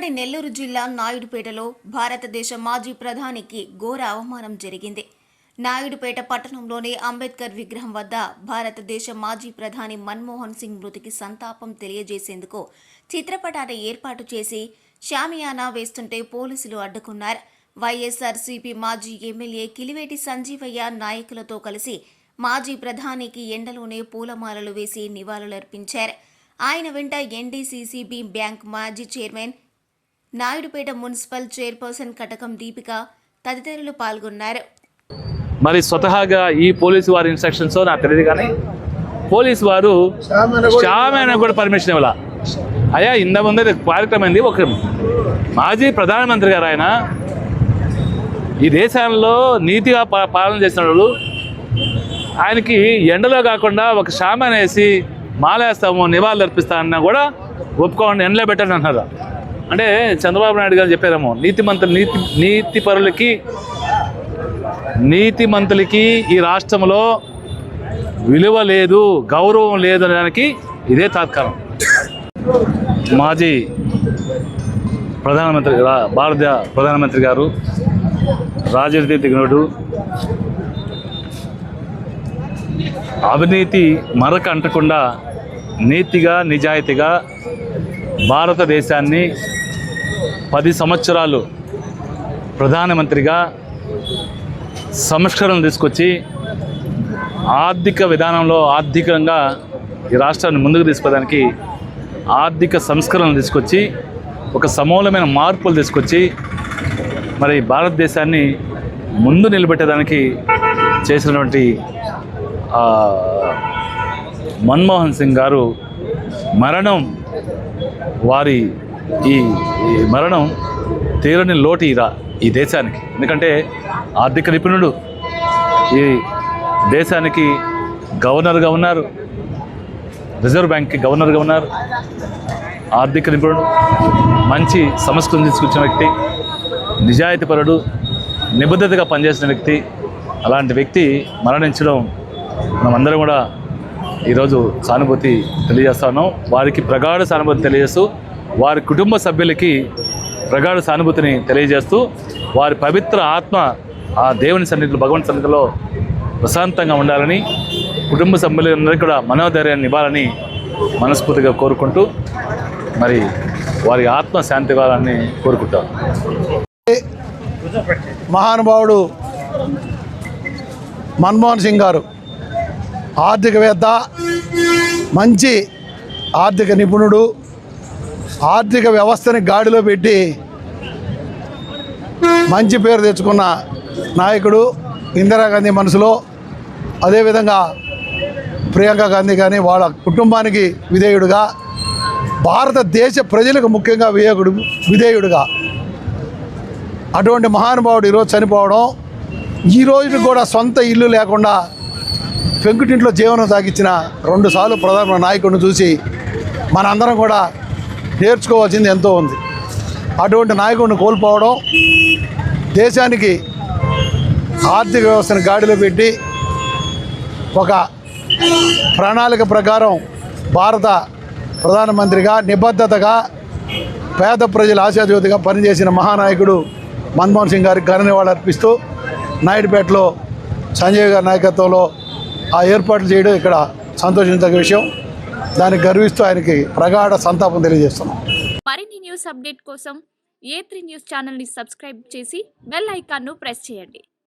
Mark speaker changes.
Speaker 1: ఉమ్మడి నెల్లూరు జిల్లా నాయుడుపేటలో భారతదేశ మాజీ ప్రధానికి ఘోర అవమానం జరిగింది. నాయుడుపేట పట్టణంలోని అంబేద్కర్ విగ్రహం వద్ద భారతదేశ మాజీ ప్రధాని మన్మోహన్ సింగ్ మృతికి సంతాపం తెలియజేసేందుకు చిత్రపటాన్ని ఏర్పాటు చేసి షామియానా వేస్తుంటే పోలీసులు అడ్డుకున్నారు. వైఎస్ఆర్సీపీ మాజీ ఎమ్మెల్యే కిలివేటి సంజీవయ్య నాయకులతో కలిసి మాజీ ప్రధానికి ఎండలోనే పూలమాలలు వేసి నివాళులర్పించారు. ఆయన వెంట ఎన్డీసీసీబీ బ్యాంక్ మాజీ chairman Naidupeta municipal chairperson Katakam Deepika తదితరులు పాల్గొన్నారు.
Speaker 2: మరి స్వతహాగా ఈ పోలీసు వారి ఇన్స్ట్రక్షన్స్ నాకు తెలియదు కానీ పోలీసు వారు శ్యామైన కూడా పర్మిషన్ ఇవ్వాల? అయ్యా ఇంత ముందు కార్యక్రమం అయింది ఒక మాజీ ప్రధానమంత్రి గారు ఆయన ఈ దేశంలో నీతిగా పాలన చేసిన వాళ్ళు ఆయనకి ఎండలో కాకుండా ఒక షామాన్ వేసి మాలేస్తాము నివాళులు అర్పిస్తామన్నా కూడా ఒప్పుకోండి ఎండలో పెట్టండి అన్నారు. అంటే చంద్రబాబు నాయుడు గారు చెప్పారేమో నీతి మంత్రులు నీతి నీతి పరులకి నీతిమంతులకి ఈ రాష్ట్రంలో విలువ లేదు గౌరవం లేదు అనడానికి ఇదే తాత్కాలం. మాజీ ప్రధానమంత్రి భారత ప్రధానమంత్రి గారు రాజనీతి అవినీతి మరక అంటకుండా నీతిగా నిజాయితీగా భారతదేశాన్ని పది సంవత్సరాలు ప్రధానమంత్రిగా సంస్కరణలు తీసుకొచ్చి ఆర్థిక విధానంలో ఆర్థికంగా ఈ రాష్ట్రాన్ని ముందుకు తీసుకోవడానికి ఆర్థిక సంస్కరణలు తీసుకొచ్చి ఒక సమూలమైన మార్పులు తీసుకొచ్చి మరి భారతదేశాన్ని ముందు నిలబెట్టడానికి చేసినటువంటి మన్మోహన్ సింగ్ గారు మరణం వారి ఈ మరణం తీరని లోటు ఈ ఈ దేశానికి. ఎందుకంటే ఆర్థిక నిపుణుడు ఈ దేశానికి గవర్నర్గా ఉన్నారు. రిజర్వ్ బ్యాంక్కి గవర్నర్గా ఉన్నారు. ఆర్థిక నిపుణుడు మంచి సంస్కృతిని తీసుకొచ్చిన వ్యక్తి నిజాయితీపరుడు నిబద్ధతగా పనిచేసిన వ్యక్తి అలాంటి వ్యక్తి మరణించడం మనమందరం కూడా ఈరోజు సానుభూతి తెలియజేస్తాను వారికి ప్రగాఢ సానుభూతి తెలియజేస్తూ వారి కుటుంబ సభ్యులకి ప్రగాఢ సానుభూతిని తెలియజేస్తూ వారి పవిత్ర ఆత్మ ఆ దేవుని సన్నిధిలో భగవంతు సన్నిధిలో ప్రశాంతంగా ఉండాలని కుటుంబ సభ్యులందరికీ కూడా మనోధైర్యాన్ని ఇవ్వాలని మనస్ఫూర్తిగా కోరుకుంటూ మరి వారి ఆత్మ శాంతి ఇవ్వాలని కోరుకుంటాం.
Speaker 3: మహానుభావుడు మన్మోహన్ సింగ్ గారు ఆర్థికవేత్త మంచి ఆర్థిక నిపుణుడు ఆర్థిక వ్యవస్థని గాడిలో పెట్టి మంచి పేరు తెచ్చుకున్న నాయకుడు ఇందిరాగాంధీ మనసులో. అదేవిధంగా ప్రియాంక గాంధీ కానీ వాళ్ళ కుటుంబానికి విధేయుడుగా భారతదేశ ప్రజలకు ముఖ్యంగా విధేయుడు విధేయుడుగా. అటువంటి మహానుభావుడు ఈరోజు చనిపోవడం ఈ రోజు కూడా సొంత ఇల్లు లేకుండా పెంకుటింట్లో జీవనం సాగించిన రెండుసార్లు ప్రధాన నాయకుడిని చూసి మనందరం కూడా నేర్చుకోవాల్సింది ఎంతో ఉంది. అటువంటి నాయకుడిని కోల్పోవడం దేశానికి ఆర్థిక వ్యవస్థను గాడిలో పెట్టి ఒక ప్రణాళిక ప్రకారం భారత ప్రధానమంత్రిగా నిబద్ధతగా పేద ప్రజల ఆశాజ్యోతిగా పనిచేసిన మహానాయకుడు మన్మోహన్ సింగ్ గారికి ఘన నివాళులు అర్పిస్తూ నాయుడుపేటలో సంజయ్ గారి నాయకత్వంలో ఆ ఏర్పాట్లు చేయడం ఇక్కడ సంతోషించదగ్గ విషయం. దానికి గర్విస్తూ ఆయనకి ప్రగాఢ సంతాపం తెలియజేస్తున్నాం.
Speaker 4: మరిన్ని న్యూస్ అప్డేట్ కోసం ఏ త్రీ న్యూస్ ఛానల్ని సబ్స్క్రైబ్ చేసి బెల్ ఐకాన్ను ప్రెస్ చేయండి.